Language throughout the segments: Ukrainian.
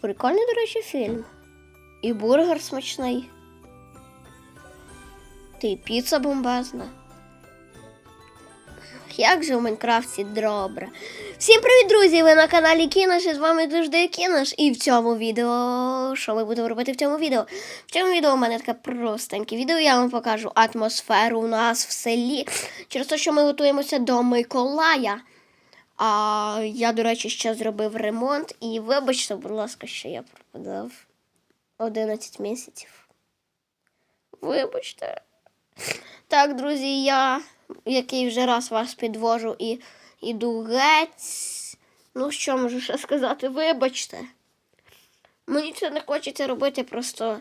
Прикольний, до речі, фільм. І бургер смачний. Та й піца бомбезна. Як же в Майнкрафті добре. Всім привіт, друзі! Ви на каналі Кінош, і з вами завжди Кінош. І в цьому відео. Що ми будемо робити в цьому відео? В цьому відео у мене таке простеньке відео. Я вам покажу атмосферу у нас в селі. Через те, що ми готуємося до Миколая. А я, до речі, ще зробив ремонт. І вибачте, будь ласка, що я пропадав 11 місяців. Вибачте. Так, друзі, я який вже раз вас підвожу і іду геть. Ну, що можу ще сказати? Вибачте. Мені це не хочеться робити, просто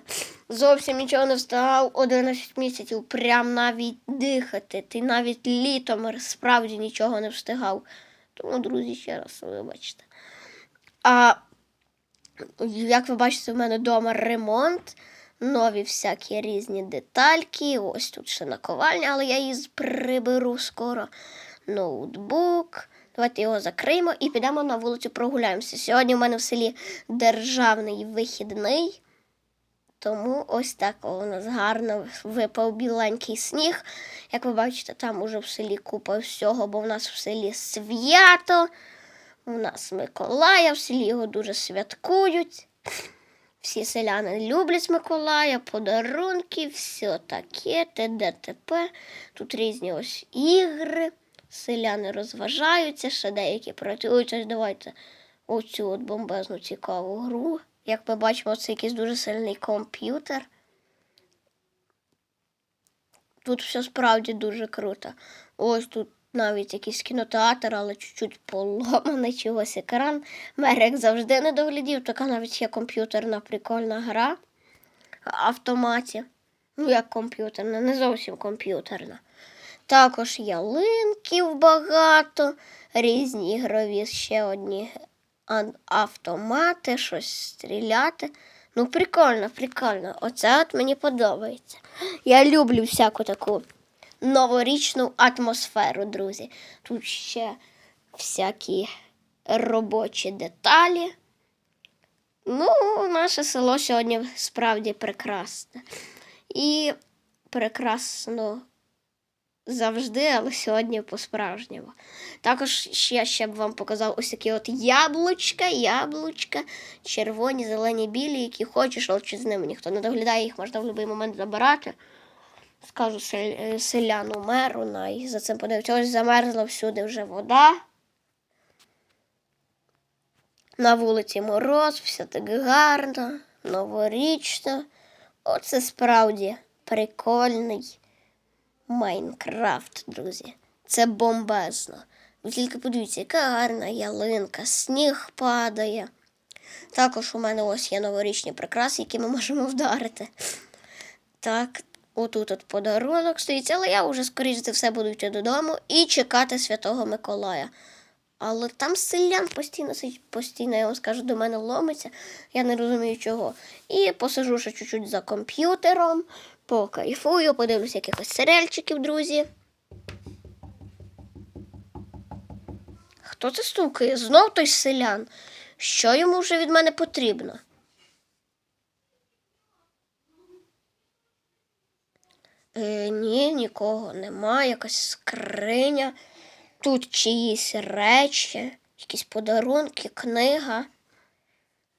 зовсім нічого не встигав 11 місяців, прям навіть дихати. Ти навіть літом справді нічого не встигав. Тому, друзі, ще раз вибачте. А як ви бачите, в мене вдома ремонт, нові всякі різні детальки. Ось тут ще наковальня, але я її приберу скоро. Ноутбук. Давайте його закриємо і підемо на вулицю прогуляємося. Сьогодні в мене в селі державний вихідний. Тому ось так у нас гарно випав біленький сніг. Як ви бачите, там уже в селі купа всього, бо в нас в селі свято. У нас Миколая, в селі його дуже святкують. Всі селяни люблять Миколая, подарунки, все таке, т.д. т.п. Тут різні ось ігри. Селяни розважаються, ще деякі працюють. Ось давайте оцю от бомбезну цікаву гру. Як ми бачимо, це якийсь дуже сильний комп'ютер. Тут все справді дуже круто. Ось тут навіть якийсь кінотеатр, але чуть-чуть поломаний чогось екран. Мер, як завжди, не доглядів, така навіть є комп'ютерна прикольна гра в автоматі. Ну, як комп'ютерна, не зовсім комп'ютерна. Також ялинків багато, різні ігрові ще одні автомати, щось стріляти. Ну, прикольно, прикольно. Оце от мені подобається. Я люблю всяку таку новорічну атмосферу, друзі. Тут ще всякі робочі деталі. Ну, наше село сьогодні справді прекрасне. І прекрасно завжди, але сьогодні по-справжньому. Також ще, ще б вам показав ось такі от яблучка, яблучка, червоні, зелені, білі, які хочеш, але чи з ними ніхто не доглядає, їх можна в будь-який момент забирати. Скажу сель- е, селяну меру, най за цим подивиться. Ось замерзла всюди вже вода. На вулиці мороз, все так гарно, новорічно. Оце справді прикольний Майнкрафт, друзі. Це бомбезно. Ви тільки подивіться, яка гарна ялинка, сніг падає. Також у мене ось є новорічні прикраси, які ми можемо вдарити. Так, отут от подарунок стоїть, але я вже, скоріш за все, буду йти додому і чекати Святого Миколая. Але там селян постійно постійно, я вам скажу, до мене ломиться. Я не розумію чого. І посажу ще чуть-чуть за комп'ютером, покайфую, подивлюся якихось серіальчиків, друзі. Хто це стукає? Знов той селян. Що йому вже від мене потрібно? Е, ні, нікого нема, якась скриня. Тут чиїсь речі, якісь подарунки, книга.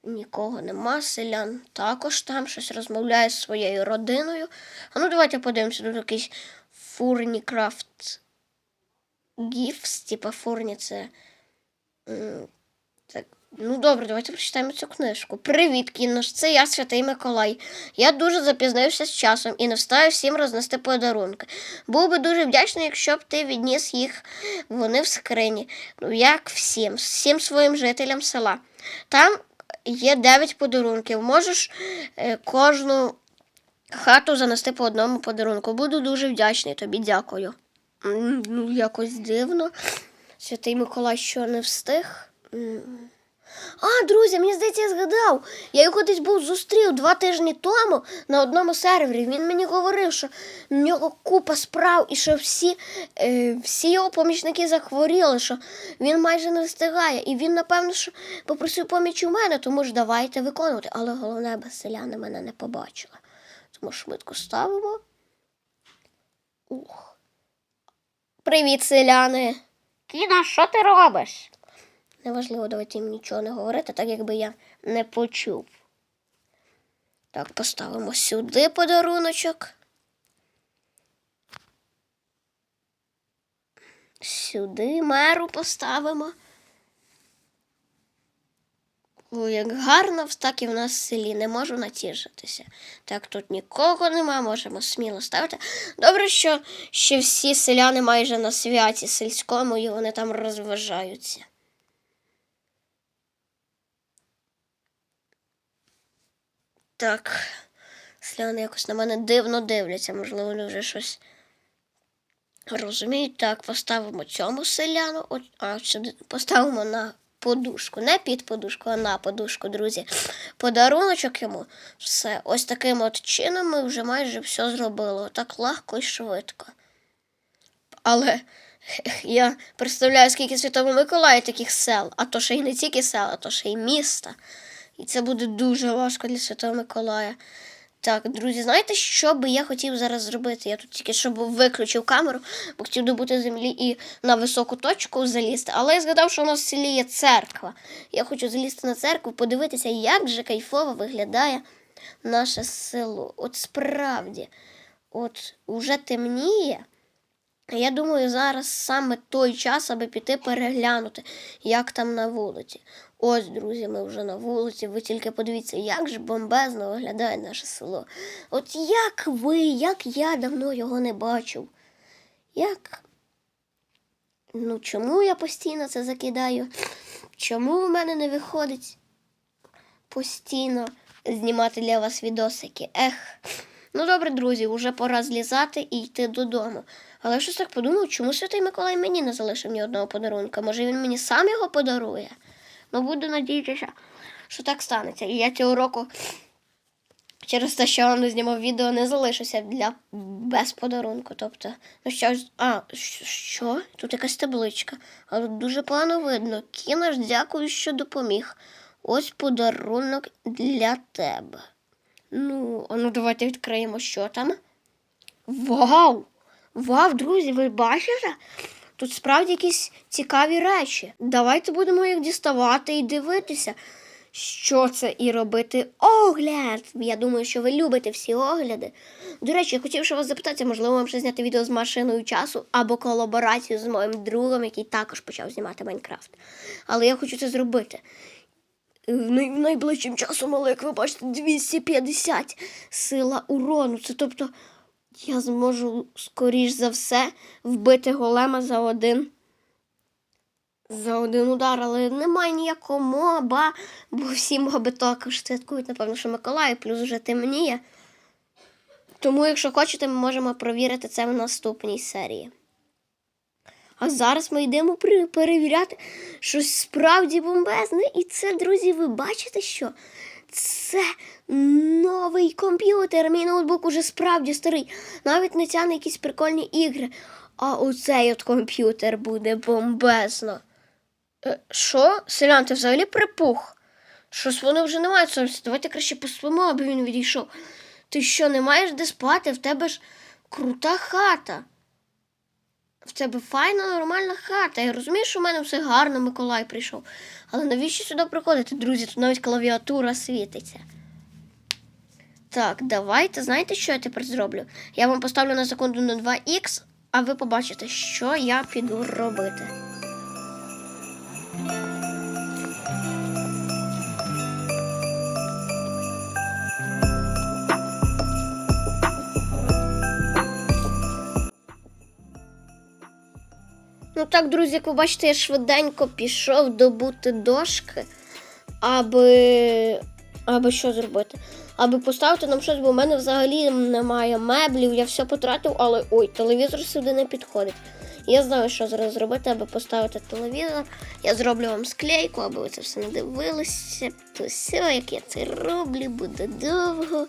Нікого нема, селян також там щось розмовляє з своєю родиною. А ну давайте подивимося, тут якийсь Фурнікрафт Гіфс, типа Фурні це. Так, ну добре, давайте прочитаємо цю книжку. Привіт, кінош, це я, святий Миколай. Я дуже запізнився з часом і не встаю всім рознести подарунки. Був би дуже вдячний, якщо б ти відніс їх вони в скрині. Ну, як всім, всім своїм жителям села. Там є 9 подарунків. Можеш е, кожну хату занести по одному подарунку. Буду дуже вдячний тобі, дякую. Ну, якось дивно. Святий Миколай що не встиг. А, друзі, мені здається, я згадав. Я його десь був зустрів два тижні тому на одному сервері. Він мені говорив, що в нього купа справ і що всі, е, всі його помічники захворіли, що він майже не встигає. І він, напевно, що попросив поміч у мене, тому ж давайте виконувати. Але головне, селяни мене не побачили. Тому швидко ставимо. Ух. Привіт, селяни. Кіна, що ти робиш? Неважливо, давайте їм нічого не говорити, так якби я не почув. Так, поставимо сюди подаруночок. Сюди меру поставимо. О, як гарно, так і в нас в селі не можу натішитися. Так, тут нікого нема, можемо сміло ставити. Добре, що ще всі селяни майже на святі сільському і вони там розважаються. Так, селяни якось на мене дивно дивляться, можливо, вони вже щось розуміють. Так, поставимо цьому селяну, а сюди поставимо на подушку. Не під подушку, а на подушку, друзі. Подаруночок йому. Все. Ось таким от чином ми вже майже все зробили. Так легко і швидко. Але я представляю, скільки Святого Миколая таких сел, а то ще й не тільки сел, а то ще й міста. І це буде дуже важко для Святого Миколая. Так, друзі, знаєте, що би я хотів зараз зробити? Я тут тільки щоб виключив камеру, бо хотів добути землі і на високу точку залізти. Але я згадав, що у нас в селі є церква. Я хочу залізти на церкву, подивитися, як же кайфово виглядає наше село. От справді, от уже темніє. Я думаю, зараз саме той час, аби піти переглянути, як там на вулиці. Ось, друзі, ми вже на вулиці. Ви тільки подивіться, як же бомбезно виглядає наше село. От як ви, як я давно його не бачив. Як. Ну, чому я постійно це закидаю? Чому в мене не виходить постійно знімати для вас відосики? Ех. Ну добре, друзі, вже пора злізати і йти додому. Але щось так подумав, чому Святий Миколай мені не залишив ні одного подарунка? Може він мені сам його подарує? Ну буду надіятися, що так станеться. І я цього року через те, що не знімав відео, не залишуся для без подарунку. Тобто, ну що, а, що? Тут якась табличка. Але дуже погано видно. Кінаш, дякую, що допоміг. Ось подарунок для тебе. Ну, а ну давайте відкриємо, що там. Вау! Вау, друзі, ви бачите? Тут справді якісь цікаві речі. Давайте будемо їх діставати і дивитися, що це і робити огляд. Я думаю, що ви любите всі огляди. До речі, я хотів ще вас запитати, можливо, вам ще зняти відео з машиною часу або колаборацію з моїм другом, який також почав знімати Майнкрафт. Але я хочу це зробити. Найближчим часом, але як ви бачите, 250 сила урону. Це тобто я зможу, скоріш за все, вбити голема за один. За один удар, але немає ніякого моба, бо всі моби також святкують, напевно, що Миколай, плюс вже темніє. Тому, якщо хочете, ми можемо провірити це в наступній серії. А зараз ми йдемо перевіряти щось справді бомбезне. І це, друзі, ви бачите що? Це новий комп'ютер. Мій ноутбук уже справді старий. Навіть не тягне якісь прикольні ігри. А оцей от комп'ютер буде бомбезно. Е, Що? Селян, ти взагалі припух? Щось вони вже не мають совісті. Давайте краще поспимо, аби він відійшов. Ти що, не маєш де спати? В тебе ж крута хата. В тебе файна, нормальна хата. Я розумію, що в мене все гарно, Миколай прийшов. Але навіщо сюди приходити, друзі? Тут навіть клавіатура світиться. Так, давайте, знаєте, що я тепер зроблю? Я вам поставлю на секунду на 2х, а ви побачите, що я піду робити. Ну так, друзі, як ви бачите, я швиденько пішов добути дошки, аби. аби що зробити? Аби поставити нам щось, бо в мене взагалі немає меблів, я все потратив, але ой, телевізор сюди не підходить. Я знаю, що зараз зробити, аби поставити телевізор. Я зроблю вам склейку, аби ви це все не дивилися. То все, як я це роблю, буде довго.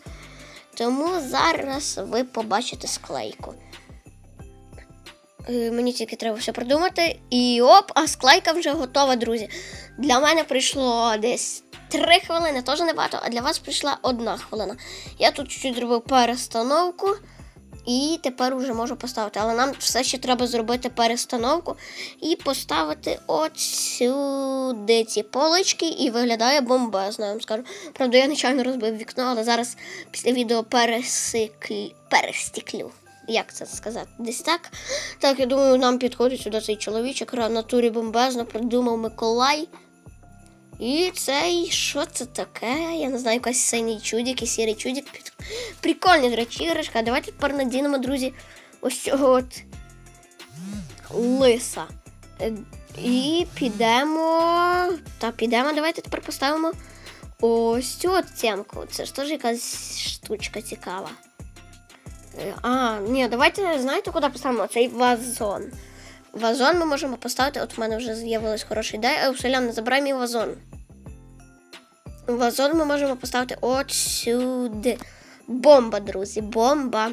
Тому зараз ви побачите склейку. Е, Мені тільки треба все придумати. І оп, а склейка вже готова, друзі. Для мене прийшло десь 3 хвилини, теж небагато, а для вас прийшла одна хвилина. Я тут чуть зробив перестановку. І тепер вже можу поставити. Але нам все ще треба зробити перестановку і поставити от ці полички, і виглядає бомбезно, я вам скажу. Правда, я нечайно розбив вікно, але зараз після відео пересиклю, перестіклю. Як це сказати? Десь так. Так, я думаю, нам підходить сюди цей чоловічок. Натурі бомбезно придумав Миколай. І цей, що це таке? Я не знаю, якийсь синій чудик і сірий чудик. Прикольні, до речі, іграшка. Давайте тепер надінемо, друзі, ось цього от лиса. І підемо. Та підемо, давайте тепер поставимо ось цю от цямку. Це ж теж якась штучка цікава. А, ні, давайте знаєте, куди поставимо цей вазон. Вазон ми можемо поставити. От в мене вже з'явилась хороша ідея. Е, Селян, забирай мій вазон. Вазон ми можемо поставити от сюди. Бомба, друзі, бомба.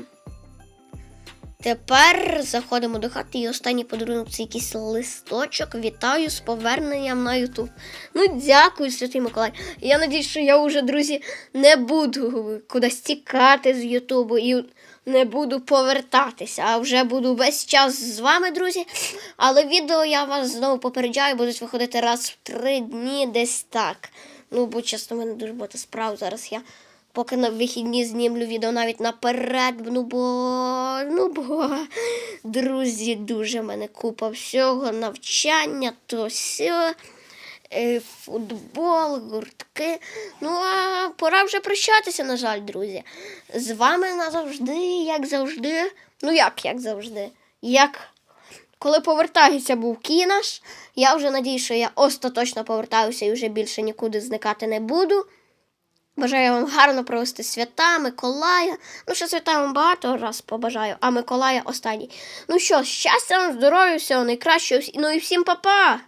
Тепер заходимо до хати і останній подарунок це якийсь листочок. Вітаю з поверненням на Ютуб. Ну, дякую, Святий Миколай. Я надіюсь, що я вже, друзі, не буду кудись тікати з Ютубу і не буду повертатися, а вже буду весь час з вами, друзі. Але відео я вас знову попереджаю, будуть виходити раз в три дні, десь так. Ну, бо чесно, в мене дуже багато справ. Зараз я поки на вихідні знімлю відео навіть наперед. Ну бо, ну бо, друзі, дуже в мене купа всього, навчання, то все. Е, Футбол, гуртки. Ну, а пора вже прощатися, на жаль, друзі. З вами назавжди, як завжди. Ну, як, як завжди? Як коли повертаюся був кінаш, я вже надію, що я остаточно повертаюся і вже більше нікуди зникати не буду. Бажаю вам гарно провести свята, Миколая. Ну, що свята вам багато раз побажаю, а Миколая останній. Ну що, щастя вам, здоров'я, всього найкращого. Ну і всім па-па!